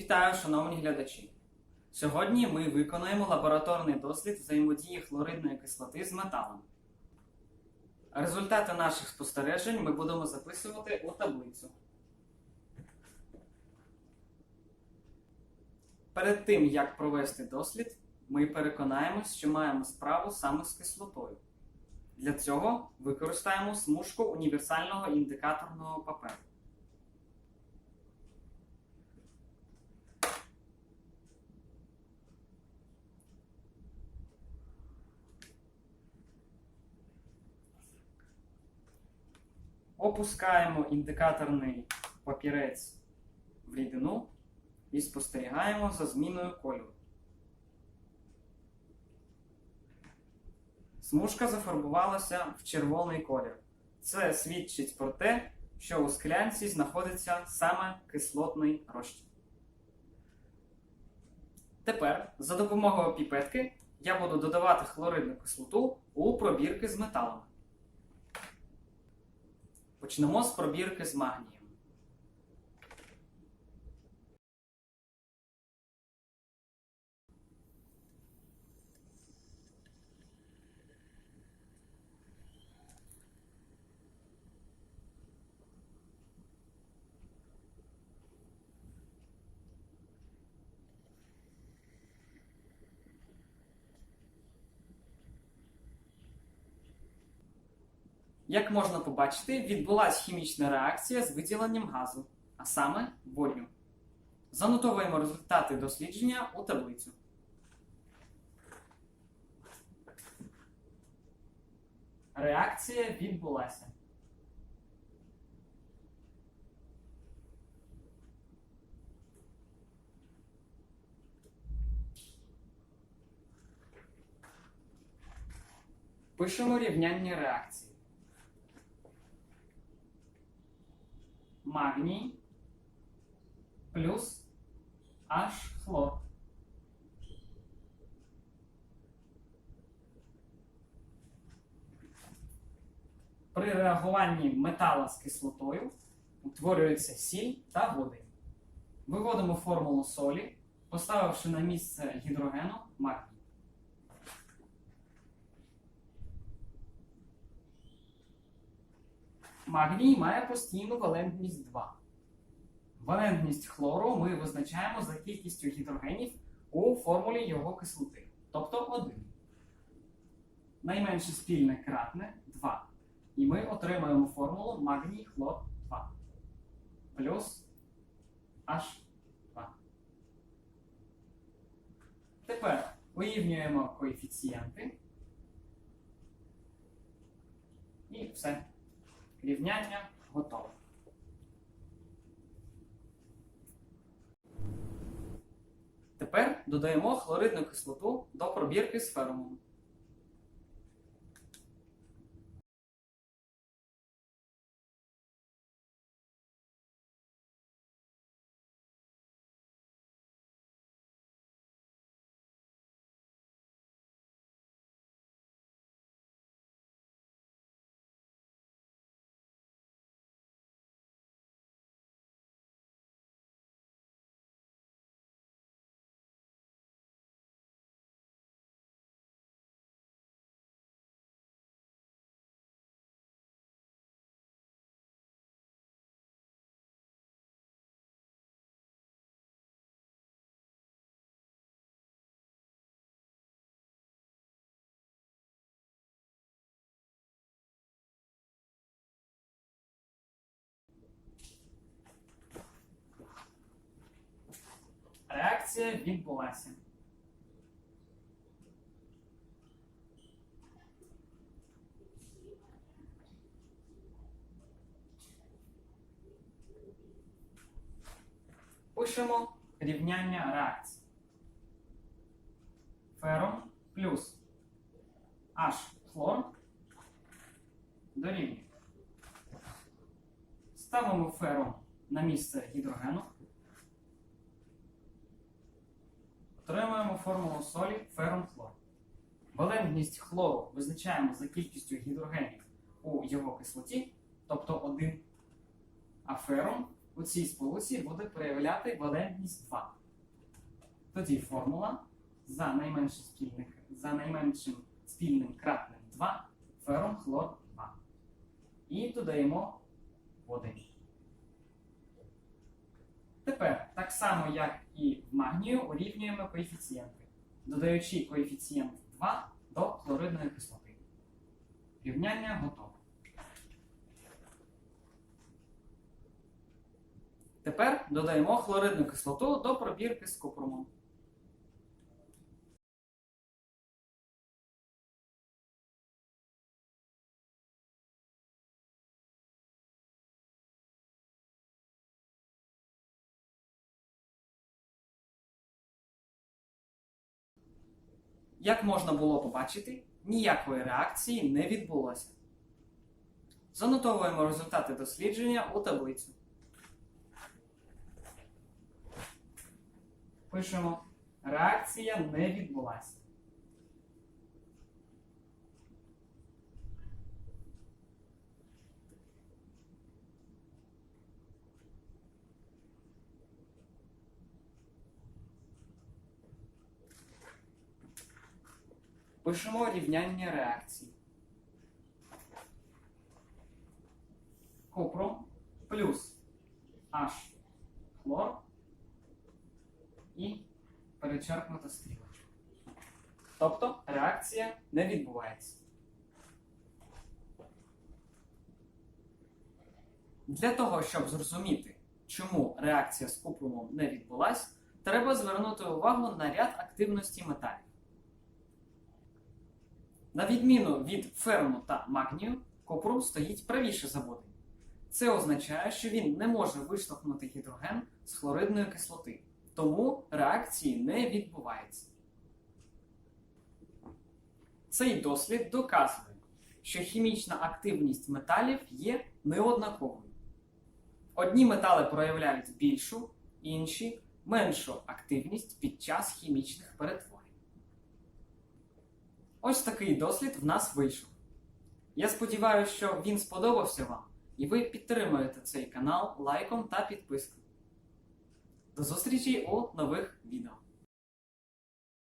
Вітаю, шановні глядачі! Сьогодні ми виконаємо лабораторний дослід взаємодії хлоридної кислоти з металом. Результати наших спостережень ми будемо записувати у таблицю. Перед тим, як провести дослід, ми переконаємось, що маємо справу саме з кислотою. Для цього використаємо смужку універсального індикаторного паперу. Опускаємо індикаторний папірець в рідину і спостерігаємо за зміною кольору. Смужка зафарбувалася в червоний колір. Це свідчить про те, що у склянці знаходиться саме кислотний розчин. Тепер за допомогою піпетки я буду додавати хлоридну кислоту у пробірки з металами. Почнемо з пробірки з магнієм. Як можна побачити, відбулася хімічна реакція з виділенням газу, а саме водню. Занотовуємо результати дослідження у таблицю. Реакція відбулася. Пишемо рівняння реакції. Магній плюс H хлор. При реагуванні метала з кислотою утворюється сіль та води. Виводимо формулу солі, поставивши на місце гідрогену магній. Магній має постійну валентність 2. Валентність хлору ми визначаємо за кількістю гідрогенів у формулі його кислоти, тобто 1. Найменше спільне кратне 2. І ми отримаємо формулу магній хлор 2 плюс H2. Тепер вирівнюємо коефіцієнти. І все. Рівняння готове. Тепер додаємо хлоридну кислоту до пробірки з феромом. Реакція відбулася. Пишемо рівняння реакції. Фером плюс H хлор дорівнює. Ставимо фером на місце гідрогену. Отримуємо формулу солі ферум хлор. Валентність хлору визначаємо за кількістю гідрогенів у його кислоті, тобто 1, а ферум у цій сполуці буде проявляти валентність 2. Тоді формула за найменшим спільним, за найменшим спільним кратним 2 фером хлор 2. І додаємо води. Тепер, так само, як і в магнію, урівнюємо коефіцієнти, додаючи коефіцієнт 2 до хлоридної кислоти. Рівняння готове. Тепер додаємо хлоридну кислоту до пробірки з купрумом. Як можна було побачити, ніякої реакції не відбулося. Занотовуємо результати дослідження у таблицю. Пишемо реакція не відбулася. Пишемо рівняння реакції. Купрум плюс H хлор і перечеркнута стрілочка. Тобто реакція не відбувається. Для того, щоб зрозуміти, чому реакція з купрумом не відбулась, треба звернути увагу на ряд активності металів. На відміну від ферму та магнію, купрум стоїть правіше за водень. Це означає, що він не може виштовхнути гідроген з хлоридної кислоти, тому реакції не відбувається. Цей дослід доказує, що хімічна активність металів є неоднаковою. Одні метали проявляють більшу, інші меншу активність під час хімічних перетворень. Ось такий дослід в нас вийшов. Я сподіваюся, що він сподобався вам, і ви підтримуєте цей канал лайком та підпискою. До зустрічі у нових відео.